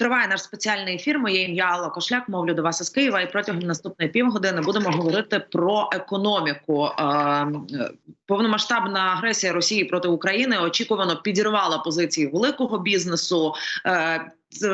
Триває наш спеціальний ефір. Моє ім'я Алла Кошляк. Мовлю до вас із Києва. І протягом наступної півгодини будемо говорити про економіку. Е, е, Повномасштабна агресія Росії проти України очікувано підірвала позиції великого бізнесу.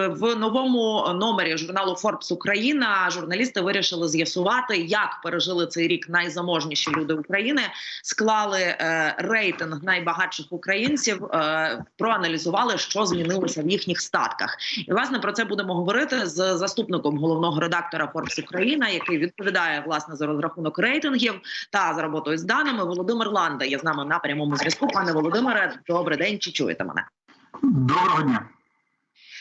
В новому номері журналу Forbes Україна журналісти вирішили з'ясувати, як пережили цей рік найзаможніші люди України. Склали е, рейтинг найбагатших українців, е, проаналізували, що змінилося в їхніх статках. І власне про це будемо говорити з заступником головного редактора Forbes Україна, який відповідає власне за розрахунок рейтингів та за роботою з даними. Володимир Ланда є з нами на прямому зв'язку. Пане Володимире, добрий день. Чи чуєте мене? Доброго дня.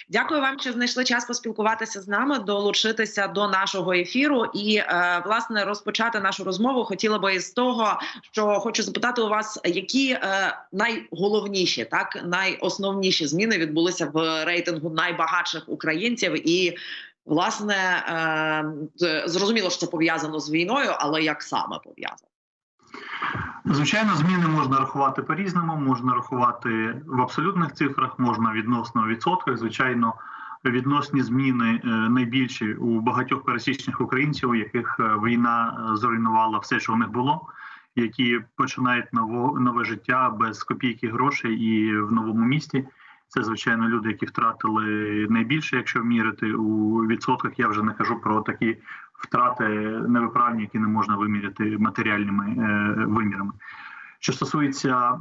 Дякую вам, що знайшли час поспілкуватися з нами, долучитися до нашого ефіру і е, власне розпочати нашу розмову. Хотіла би із того, що хочу запитати у вас, які е, найголовніші, так найосновніші зміни відбулися в рейтингу найбагатших українців і. Власне, е, зрозуміло, що це пов'язано з війною, але як саме пов'язано? Звичайно, зміни можна рахувати по-різному, можна рахувати в абсолютних цифрах, можна відносно в відсотках. Звичайно, відносні зміни е, найбільші у багатьох пересічних українців, у яких е, війна е, зруйнувала все, що в них було, які починають ново, нове життя без копійки грошей і в новому місті. Це звичайно люди, які втратили найбільше, якщо мірити у відсотках. Я вже не кажу про такі втрати невиправні, які не можна виміряти матеріальними е, вимірами. Що стосується е,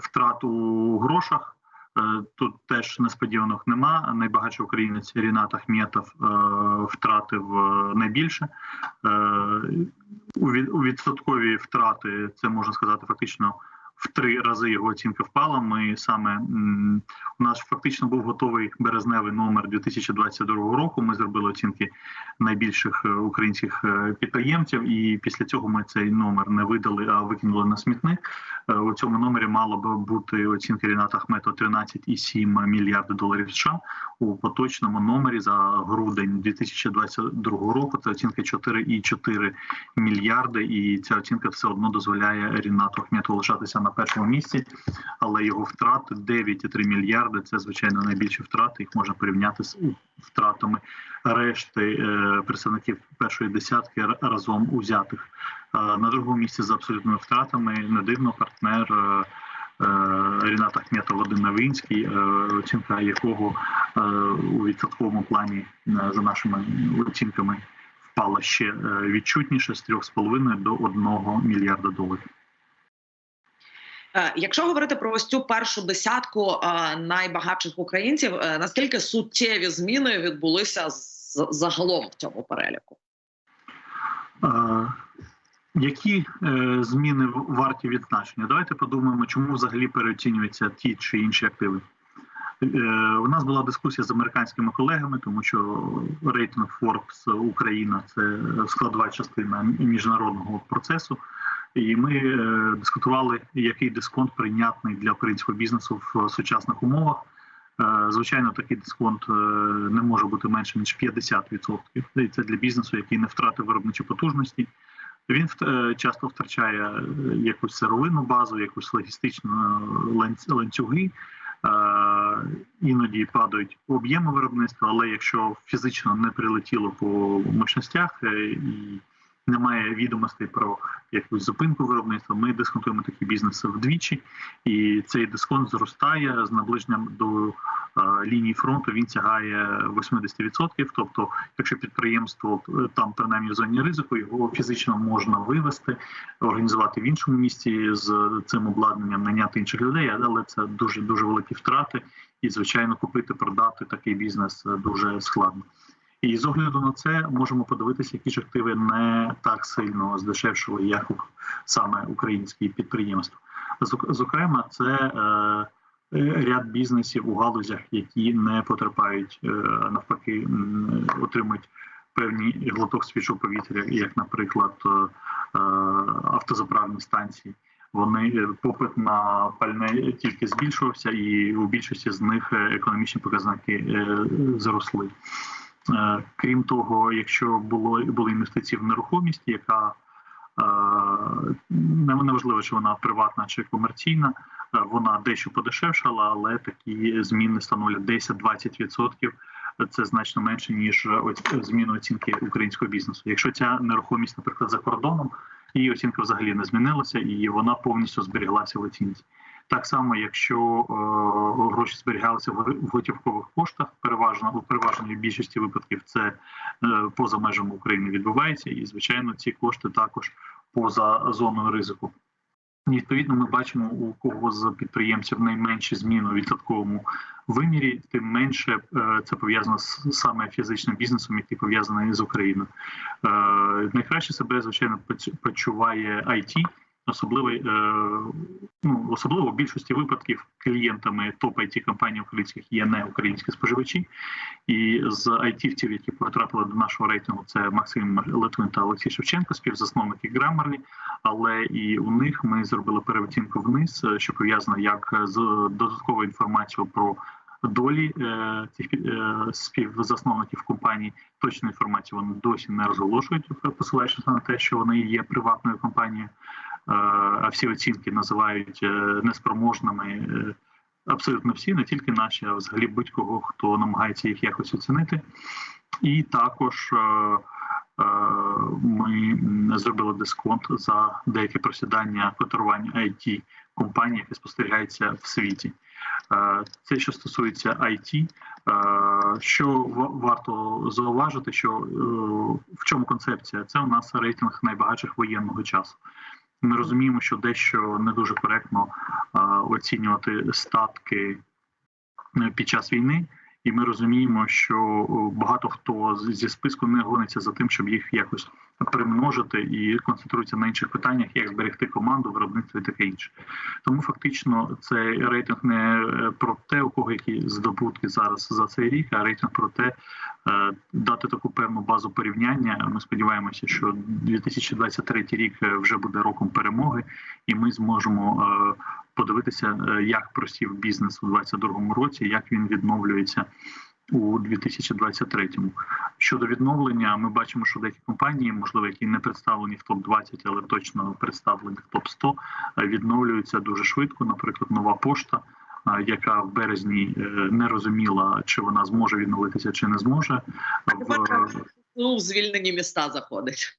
втрат у грошах, е, тут теж несподіванок нема. Найбагатший українець Рінат Ахметов е, втратив е, найбільше. Е, у відсоткові втрати це можна сказати фактично. В три рази його оцінка впала. Ми саме у нас фактично був готовий березневий номер 2022 року. Ми зробили оцінки найбільших е, українських е, підприємців, і після цього ми цей номер не видали, а викинули на смітник. Е, У цьому номері мало би бути оцінка Ріната Ахметова 13,7 мільярди доларів США. У поточному номері за грудень 2022 року це оцінка 4,4 мільярди, і ця оцінка все одно дозволяє Рінату Ахметову лишатися на першому місці, але його втрати 9,3 мільярди. Це звичайно найбільші втрати. Їх можна порівняти з втратами решти е, представників першої десятки разом узятих. Е, На другому місці з абсолютними втратами не дивно партнер. е, Ріната Ахметов Вадим Новинський, оцінка якого у відсотковому плані за нашими оцінками впала ще відчутніше з 3,5 до 1 мільярда доларів. Е, Якщо говорити про ось цю першу десятку е, найбагатших українців, е, наскільки суттєві зміни відбулися загалом в цьому переліку? Які е, зміни варті відзначення? Давайте подумаємо, чому взагалі переоцінюються ті чи інші активи. У нас була дискусія з американськими колегами, тому що рейтинг Forbes Україна це складова частина міжнародного процесу. І ми е, дискутували, який дисконт прийнятний для українського бізнесу в сучасних умовах. Е, Звичайно, такий дисконт е, не може бути менше ніж 50%. І це для бізнесу, який не втратив виробничі потужності. Він е, часто втрачає е, якусь сировинну базу, якусь логістичну е, ланцюги. Е, Іноді падають об'єми виробництва, але якщо фізично не прилетіло по мощностях е, і немає відомостей про якусь зупинку виробництва, ми дисконтуємо такі бізнеси вдвічі, і цей дисконт зростає з наближенням до е, лінії фронту. Він сягає 80%. Тобто, якщо підприємство е, там принаймні в зоні ризику, його фізично можна вивести, організувати в іншому місці з цим обладнанням, наняти інших людей, але це дуже дуже великі втрати, і звичайно, купити, продати такий бізнес дуже складно. І з огляду на це можемо подивитися, які ж активи не так сильно здешевшили, як саме українські підприємства. Зок- Зокрема, це е, ряд бізнесів у галузях, які не потерпають, е, навпаки, отримують певні глоток свіжого повітря, як, наприклад, е, автозаправні станції. Вони попит на пальне тільки збільшувався, і у більшості з них економічні показники зросли. Е, Крім того, якщо було були інвестиції в нерухомість, яка не- Неважливо, чи вона приватна чи комерційна, е, вона дещо подешевшала, але такі зміни становлять 10-20%. Це значно менше ніж зміна оцінки українського бізнесу. Якщо ця нерухомість, наприклад, за кордоном, її оцінка взагалі не змінилася, і вона повністю зберіглася в оцінці. Так само, якщо е, гроші зберігалися в готівкових коштах, переважно у переважній більшості випадків це е, поза межами України відбувається, і звичайно, ці кошти також поза зоною ризику. Відповідно, ми бачимо, у кого з підприємців найменші зміни у відсотковому вимірі, тим менше е, це пов'язано з саме фізичним бізнесом, який пов'язаний з Україною. Найкраще себе звичайно почуває IT, особливо, е, ну, особливо в більшості випадків клієнтами топ it компаній українських є не українські споживачі. І з айтівців, які потрапили до нашого рейтингу, це Максим Литвин та Олексій Шевченко, співзасновники Grammarly. Але і у них ми зробили переоцінку вниз, е, що пов'язано як з додатковою інформацією про долі е, цих співзасновників компанії. Точну інформацію вони досі не розголошують, посилаючись на те, що вони є приватною компанією. А всі оцінки називають е, неспроможними. е, Абсолютно всі, не тільки наші, а взагалі будь-кого, хто намагається їх якось оцінити. І також е, ми зробили дисконт за деякі просідання котирування it компаній, які спостерігаються в світі. Це що стосується IT, що ва- варто зауважити, що в чому концепція? Це у нас рейтинг найбагатших воєнного часу. Ми розуміємо, що дещо не дуже коректно оцінювати статки е, під час війни, і ми розуміємо, що багато хто зі списку не гониться за тим, щоб їх якось примножити і концентрується на інших питаннях, як зберегти команду, виробництво і таке інше. Тому фактично цей рейтинг не е, про те, у кого які здобутки зараз за цей рік, а рейтинг про те, е, дати таку певну базу порівняння. Ми сподіваємося, що 2023 рік е, вже буде роком перемоги, і ми зможемо подивитися, як просів бізнес у 2022 році, як він відновлюється. У 2023-му. щодо відновлення, ми бачимо, що деякі компанії, можливо, які не представлені в топ 20 але точно представлені в топ 100 е, відновлюються дуже швидко. Наприклад, нова пошта, е, яка в березні е, не розуміла, чи вона зможе відновитися, чи не зможе. В- Ну, в звільнені міста заходить.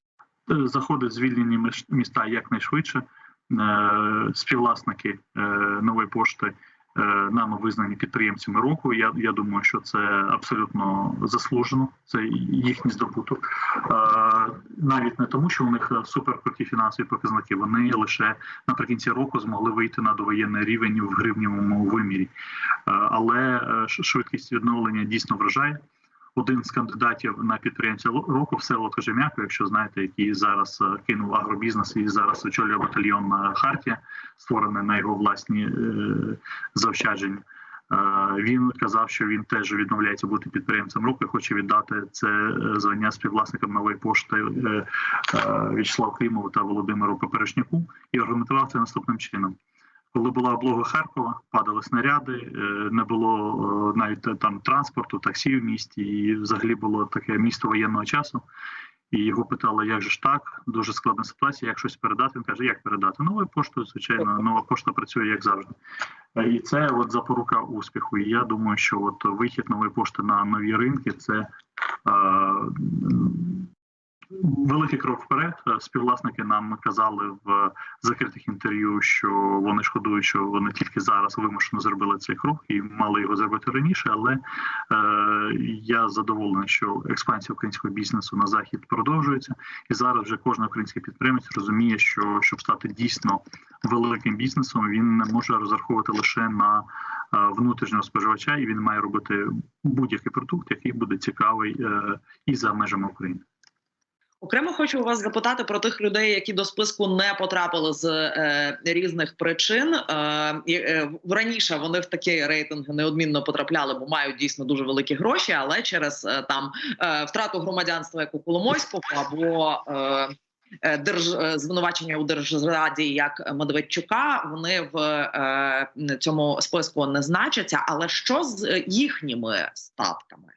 Е, заходить звільнені міста якнайшвидше. Е, Співвласники е, нової пошти е, нами визнані підприємцями року. Я, я думаю, що це абсолютно заслужено. Це їхній здобуток. Е, Навіть не тому, що у них суперкруті фінансові показники. Вони лише наприкінці року змогли вийти на довоєнний рівень в гривневому вимірі. Е, Але е, швидкість відновлення дійсно вражає один з кандидатів на підприємця року Всеволод Кожем'яко, якщо знаєте, який зараз е, кинув агробізнес і зараз очолює батальйон е, Хартія, створений на його власні е, заощадження. Е, Він казав, що він теж відмовляється бути підприємцем і хоче віддати це е, звання співвласникам нової пошти В'ячеславу Клімову та Володимиру Поперешняку і аргументував це наступним чином. Коли була облога Харкова, падали снаряди, не було навіть там транспорту, таксі в місті, і взагалі було таке місто воєнного часу. І його питали, як же ж так, дуже складна ситуація, як щось передати. Він каже, як передати? Новою поштою, звичайно, нова пошта працює як завжди. Е, І це от запорука успіху. І я думаю, що от вихід нової пошти на нові ринки це е, великий крок вперед. Співвласники нам казали в закритих інтерв'ю, що вони шкодують, що вони тільки зараз вимушено зробили цей крок і мали його зробити раніше. Але е, я задоволений, що експансія українського бізнесу на захід продовжується, і зараз вже кожен український підприємець розуміє, що щоб стати дійсно великим бізнесом, він не може розраховувати лише на е, внутрішнього споживача, і він має робити будь-який продукт, який буде цікавий е, і за межами України. Окремо хочу вас запитати про тих людей, які до списку не потрапили з е, різних причин. Е, е, раніше вони в такі рейтинги неодмінно потрапляли, бо мають дійсно дуже великі гроші, але через е, там е, втрату громадянства, як у Коломойського, або е, е, держ е, звинувачення у держзраді як Медведчука, вони в е, цьому списку не значаться. Але що з їхніми статками?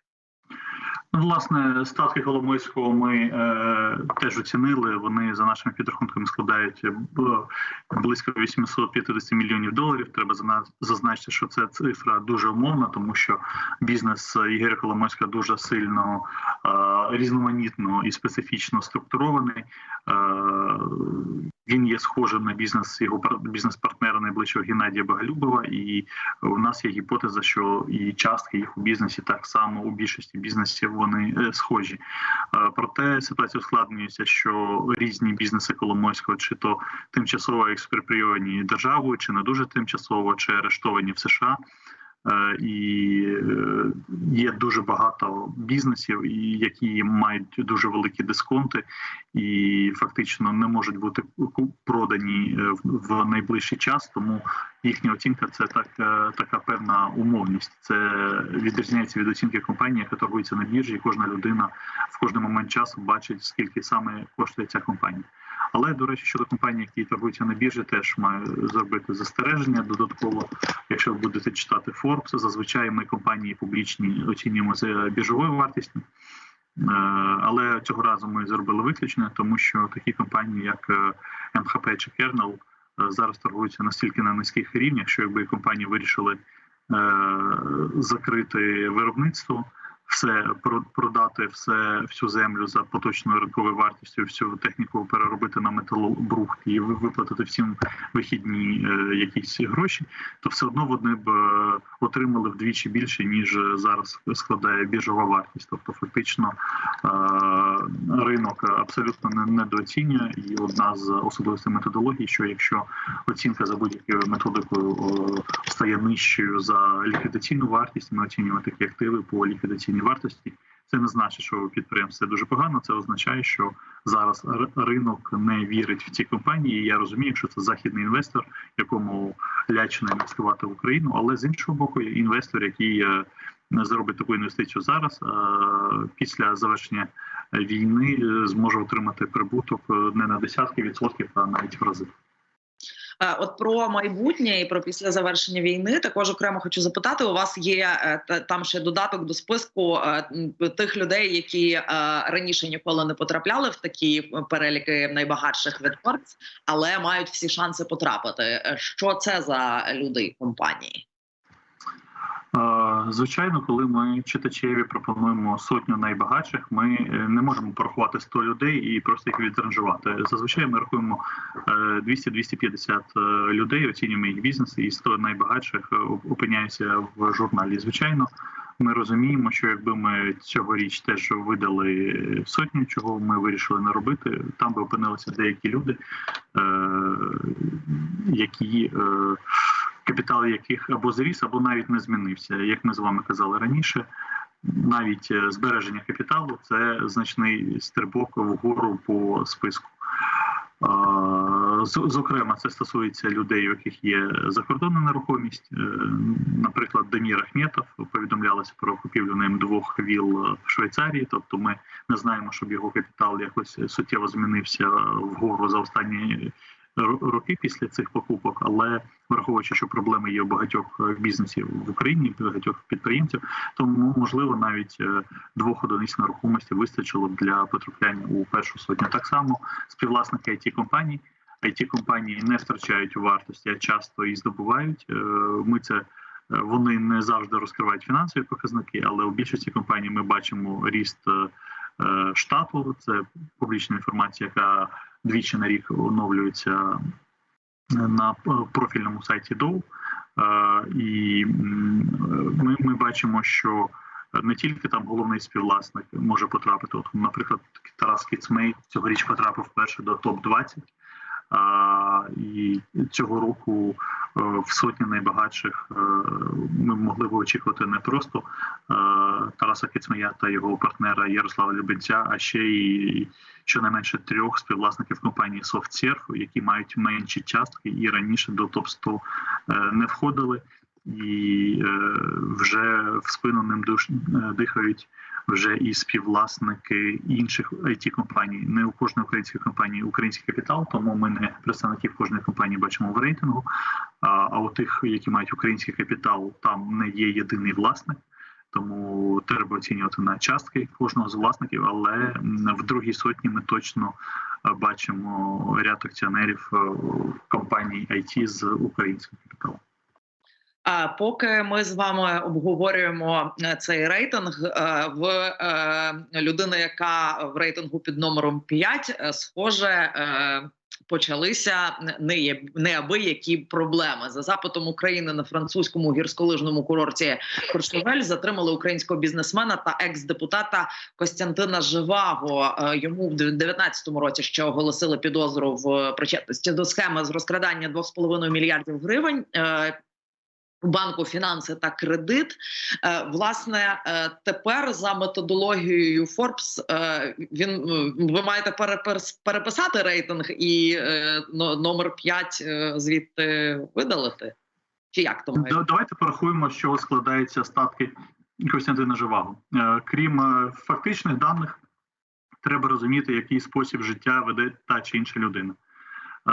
Ну, власне, статки Коломойського ми е, теж оцінили. Вони за нашими підрахунками складають е, близько 850 мільйонів доларів. Треба зазначити, що це цифра дуже умовна, тому що бізнес Ігоря Коломойська дуже сильно е, різноманітно і специфічно структурований. Е, він є схожим на бізнес його бізнес-партнера найближчого Геннадія Боголюбова, і у нас є гіпотеза, що і частки їх у бізнесі так само у більшості бізнесів вони е, схожі. Е, Проте ситуація ускладнюється, що різні бізнеси Коломойського, чи то тимчасово експропрійовані державою, чи не дуже тимчасово, чи арештовані в США. Е, І е, є дуже багато бізнесів, які мають дуже великі дисконти, і фактично не можуть бути продані е, в найближчий час. Тому їхня оцінка це так, е, така певна умовність. Це відрізняється від оцінки компанії, яка торгується на біржі, і кожна людина в кожний момент часу бачить, скільки саме коштує ця компанія. Але до речі, щодо компаній, які торгуються на біржі, теж маю зробити застереження додатково. Якщо ви будете читати Forbes, зазвичай ми компанії публічні оцінюємо за біржовою вартістю. Е, Але цього разу ми зробили виключення, тому що такі компанії, як е, МХП чи Kernel, е, зараз торгуються настільки на низьких рівнях, що якби компанії вирішили е, закрити виробництво, все про- продати все всю землю за поточною ринковою вартістю, всю техніку переробити на металобрухт і виплатити всім вихідні е, якісь гроші, то все одно вони б е, отримали вдвічі більше ніж зараз складає біржова вартість. Тобто, фактично е, ринок абсолютно не- недооцінює, і одна з особливостей методології, що якщо оцінка за будь-якою методикою стає нижчою за ліквідаційну вартість, ми оцінюємо такі активи по ліквідаційній вартості. Це не значить, що у підприємстві дуже погано. Це означає, що зараз ринок не вірить в ці компанії. Я розумію, якщо це західний інвестор, якому лячно інвестувати в Україну, але з іншого боку, інвестор, який е, зробить таку інвестицію зараз, е, після завершення війни е, зможе отримати прибуток не на десятки відсотків, а навіть в рази. Е, От про майбутнє і про після завершення війни також окремо хочу запитати. У вас є е, та- там ще додаток до списку е, тих людей, які раніше ніколи не потрапляли в такі переліки найбагатших від але мають всі шанси потрапити. Що це за люди і компанії? Е, Звичайно, коли ми читачеві пропонуємо сотню найбагатших, ми е, не можемо порахувати 100 людей і просто їх відранжувати. Зазвичай ми рахуємо е, 200-250 е, людей, оцінюємо їх бізнеси, і 100 найбагатших е, опиняються в журналі. Звичайно, ми розуміємо, що якби ми цьогоріч теж видали сотню, чого ми вирішили не робити, там би опинилися деякі люди, е, які е, капітал яких або зріс, або навіть не змінився. Як ми з вами казали раніше, навіть е, збереження капіталу це значний стрибок вгору по списку. Зокрема, це стосується людей, у яких є закордонна нерухомість. Е, Наприклад, Дамір Ахметов повідомлялося про купівлю ним двох віл в Швейцарії. Тобто, ми не знаємо, щоб його капітал якось суттєво змінився вгору за останні роки після цих покупок, але враховуючи, що проблеми є у багатьох е, бізнесів в Україні, багатьох підприємців, тому можливо навіть е, двох одиниць нерухомості вистачило б для потрапляння у першу сотню. Так само співвласники it компаній it компанії не втрачають вартості, а часто і здобувають. Е, Ми це. Вони не завжди розкривають фінансові показники, але у більшості компаній ми бачимо ріст штату. Це публічна інформація, яка двічі на рік оновлюється на профільному сайті ДОУ. Е, І ми, ми бачимо, що не тільки там головний співвласник може потрапити. От, наприклад, Тарас Кіцмей цьогоріч потрапив вперше до топ 20 а, і цього року е, в сотні найбагатших е, ми могли б очікувати не просто е, Тараса Кіцмея та його партнера Ярослава Любенця, а ще й щонайменше трьох співвласників компанії SoftServe, які мають менші частки і раніше до топ 100 е, не входили, і вже в спину ним дихають вже і співвласники інших it компаній. Не у кожної української компанії український капітал, тому ми не представників кожної компанії бачимо в рейтингу. А, у тих, які мають український капітал, там не є єдиний власник. тому треба оцінювати на частки кожного з власників. Але в другій сотні ми точно бачимо ряд акціонерів компаній IT з українським капіталом. А поки ми з вами обговорюємо е, цей рейтинг е, в е, людини, яка в рейтингу під номером 5, е, схоже. Почалися не- неабиякі проблеми за запитом України на французькому гірськолижному курорті Куршевель затримали українського бізнесмена та екс-депутата Костянтина Живаго. Йому в 2019 році ще оголосили підозру в причетності до схеми з розкрадання 2,5 мільярдів гривень. Банку фінанси та кредит. Е, Власне, е, тепер за методологією Forbes е, він е, ви маєте перепис- переписати рейтинг і номер 5 е, звідти видалити. Чи як то має? Давайте порахуємо, з чого складаються статки Костянтина Живаго. Крім фактичних даних, треба розуміти, який спосіб життя веде та чи інша людина. Е,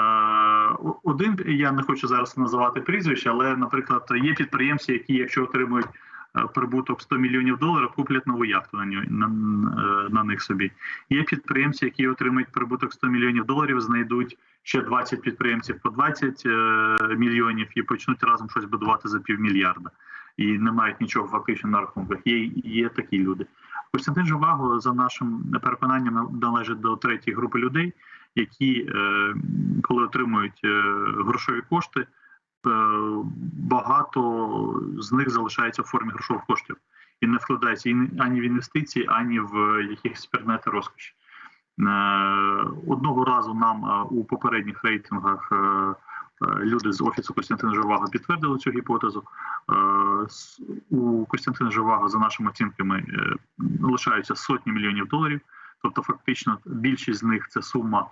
Один я не хочу зараз називати прізвище, але, наприклад, є підприємці, які, якщо отримують е, прибуток 100 мільйонів доларів, куплять нову яхту на, на, е, на них собі. Є підприємці, які отримують прибуток 100 мільйонів доларів, знайдуть ще 20 підприємців по 20 е, мільйонів і почнуть разом щось будувати за півмільярда. І не мають нічого фактично на рахунках. Є, є такі люди. Костянтин Живаго, за нашим переконанням, належить до третьої групи людей, які, е, коли отримують е, грошові кошти, е, багато з них залишається в формі грошових коштів і не вкладається ані в інвестиції, ані в якихось предмети розкоші. Одного разу нам у попередніх рейтингах люди з офісу Костянтина Живаго підтвердили цю гіпотезу. У Костянтина Живаго, за нашими оцінками, лишаються сотні мільйонів доларів. Тобто, фактично, більшість з них це сума,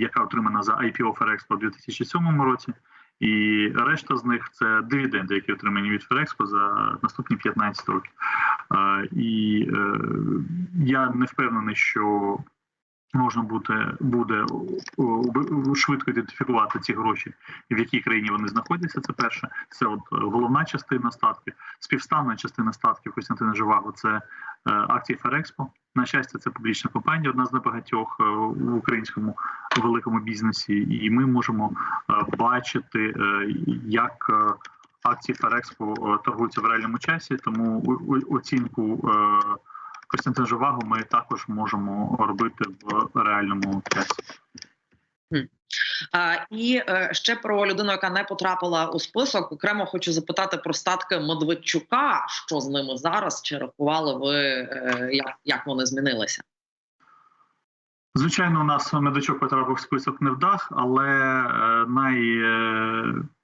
яка отримана за IPO Ferexpo у 2007 році. І решта з них це дивіденди, які отримані від Ферекспо за наступні 15 років. І е, я не впевнений, що можна буде, буде о, швидко ідентифікувати ці гроші, в якій країні вони знаходяться. Це перше. Це от е, головна частина статків. Співставна частина статків Костянтина Живаго це е, акції Ферекспо. На щастя, це публічна компанія, одна з небагатьох е, в українському великому бізнесі, і ми можемо е, бачити, е, як е, акції Ферекспо е, торгуються в реальному часі. Тому оцінку Костянтина Живаго ми також можемо робити в реальному часі. А, і е, ще про людину, яка не потрапила у список. Окремо хочу запитати про статки Медведчука. Що з ними зараз? Чи рахували ви е, як, як вони змінилися? Звичайно, у нас медичок потрапив в список не вдах, але е,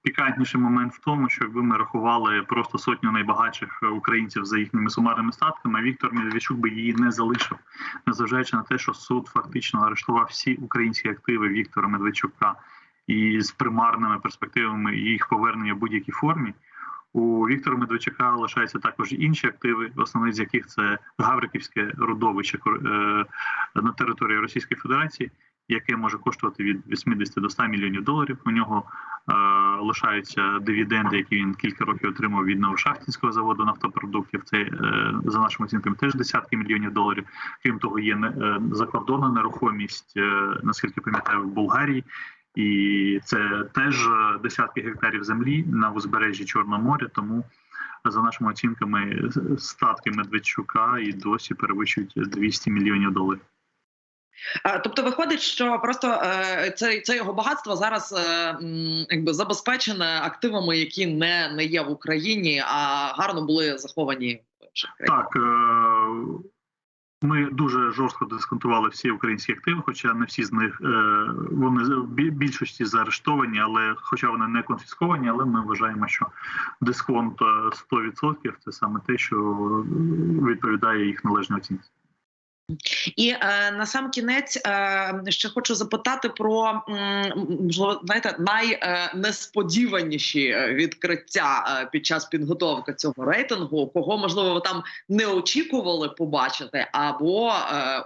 найпікантніший момент в тому, що якби ми рахували просто сотню найбагатших українців за їхніми сумарними статками, Віктор Медведчук би її не залишив, незважаючи на те, що суд фактично арештував всі українські активи Віктора Медведчука і з примарними перспективами їх повернення в будь-якій формі. У Віктора Медведчука лишаються також інші активи, основний з яких це Гавриківське родовище е, на території Російської Федерації, яке може коштувати від 80 до 100 мільйонів доларів. У нього е, лишаються дивіденди, які він кілька років отримав від Новошахтинського заводу нафтопродуктів. Це е, за нашими оцінками теж десятки мільйонів доларів. Крім того, є е, закордонна нерухомість, наскільки пам'ятаю, в Болгарії. І це теж е, десятки гектарів землі на узбережжі Чорного моря. Тому за нашими оцінками статки Медведчука і досі перевищують 200 мільйонів доларів. Е, Тобто виходить, що просто е, це, це його багатство зараз е, якби забезпечене активами, які не, не є в Україні, а гарно були заховані в інших країнах. Так е, ми дуже жорстко дисконтували всі українські активи, хоча не всі з них е, вони більшості заарештовані, але хоча вони не конфісковані, але ми вважаємо, що дисконт е, 100% – це саме те, що відповідає їх належній оцінці. І е, на сам кінець е, ще хочу запитати про можливо, знаєте, найнесподіваніші відкриття е, під час підготовки цього рейтингу, кого можливо ви там не очікували побачити, або е,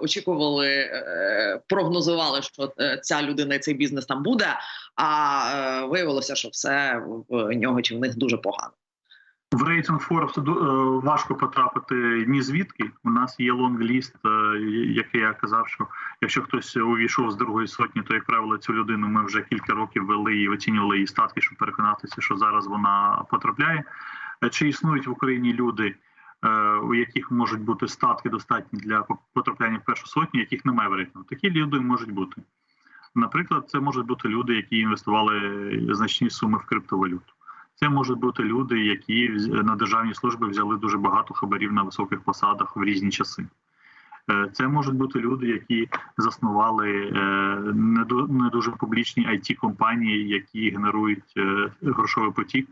очікували, е, прогнозували, що е, ця людина і цей бізнес там буде. А е, виявилося, що все в нього чи в них дуже погано. В рейтинг ду- е, важко потрапити ні звідки. У нас є лонг-ліст, е, який я казав, що якщо хтось увійшов з другої сотні, то як правило цю людину ми вже кілька років вели і оцінювали її статки, щоб переконатися, що зараз вона потрапляє. Е, Чи існують в Україні люди, у яких можуть бути статки достатні для потрапляння в першу сотню, яких немає в рейтингу? Такі люди можуть бути. Наприклад, це можуть бути люди, які інвестували значні суми в криптовалюту. Це можуть бути люди, які на державній службі взяли дуже багато хабарів на високих посадах в різні часи. Е, Це можуть бути люди, які заснували е, не дуже публічні it компанії, які генерують е, грошовий потік,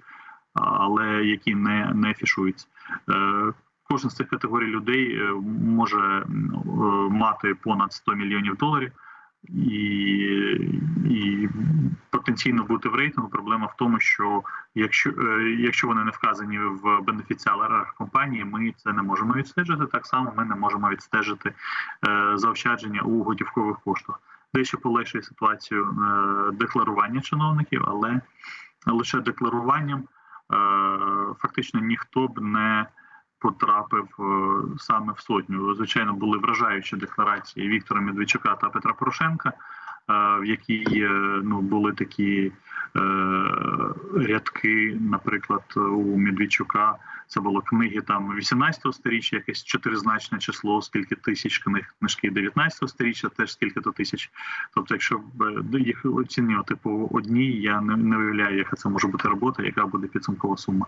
але які не, не афішуються. Е, Кожен з цих категорій людей може мати понад 100 мільйонів доларів і, і потенційно бути в рейтингу. Проблема в тому, що якщо, е, якщо вони не вказані в бенефіціарах компанії, ми це не можемо відстежити. Так само ми не можемо відстежити е, заощадження у готівкових коштах. Дещо полегшує ситуацію е, декларування чиновників, але лише декларуванням фактично ніхто б не потрапив е, саме в сотню. Звичайно, були вражаючі декларації Віктора Медведчука та Петра Порошенка, в якій е, ну були такі е, рядки, наприклад, у Медведчука. Це було книги там 18-го сторіччя, якесь чотиризначне число, скільки тисяч книг, книжки 19-го сторіччя, теж скільки то тисяч. Тобто, якщо е, їх оцінювати по одній, я не, не уявляю, яка це може бути робота, яка буде підсумкова сума.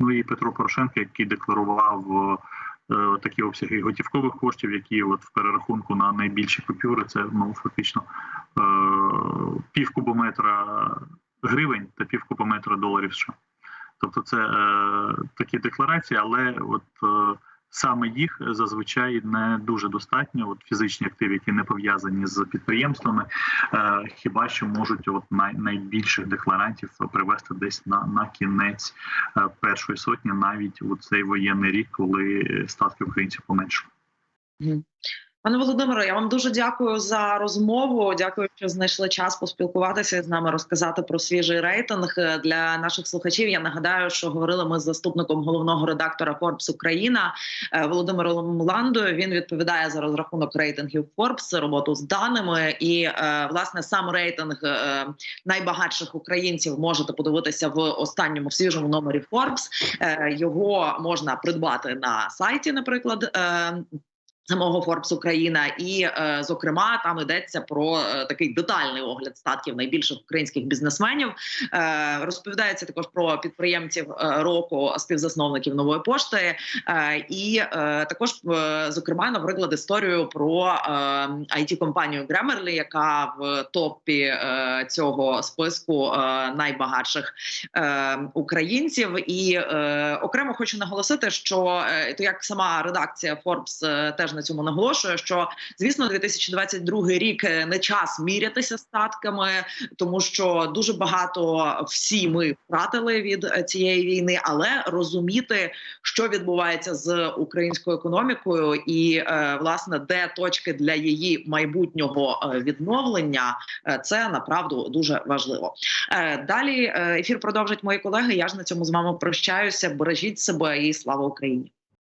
Ну і Петро Порошенко, який декларував е, такі обсяги готівкових коштів, які от в перерахунку на найбільші купюри, це ну фактично е, пів кубометра гривень та пів кубометра доларів США. Тобто це е, такі декларації, але от е, саме їх зазвичай не дуже достатньо. От фізичні активи, які не пов'язані з підприємствами, е, хіба що можуть от най, найбільших декларантів привести десь на, на кінець е, першої сотні, навіть у цей воєнний рік, коли статки українців поменшили. Пане Володимире, я вам дуже дякую за розмову. Дякую, що знайшли час поспілкуватися з нами, розказати про свіжий рейтинг Е, для наших слухачів. Я нагадаю, що говорили ми з заступником головного редактора Forbes Україна е, Володимиром Ландою. Він відповідає за розрахунок рейтингів Forbes, роботу з даними. І е, власне сам рейтинг найбагатших українців можете подивитися в останньому свіжому номері Forbes. Його можна придбати на сайті, наприклад. Самого Forbes Україна, і е, зокрема там йдеться про е, такий детальний огляд статків найбільших українських бізнесменів. Е, розповідається також про підприємців року співзасновників нової пошти, і також зокрема, наприклад, історію про it компанію Grammarly, яка в топі цього списку найбагатших українців. І окремо хочу наголосити, що то як сама редакція Forbes теж цьому наголошує, що звісно, 2022 рік е, не час мірятися статками, тому що дуже багато всі ми втратили від е, цієї війни, але розуміти, що відбувається з українською економікою, і е, власне де точки для її майбутнього відновлення, це направду дуже важливо. Далі ефір продовжать мої колеги. Я ж на цьому з вами прощаюся. Бережіть себе і слава Україні.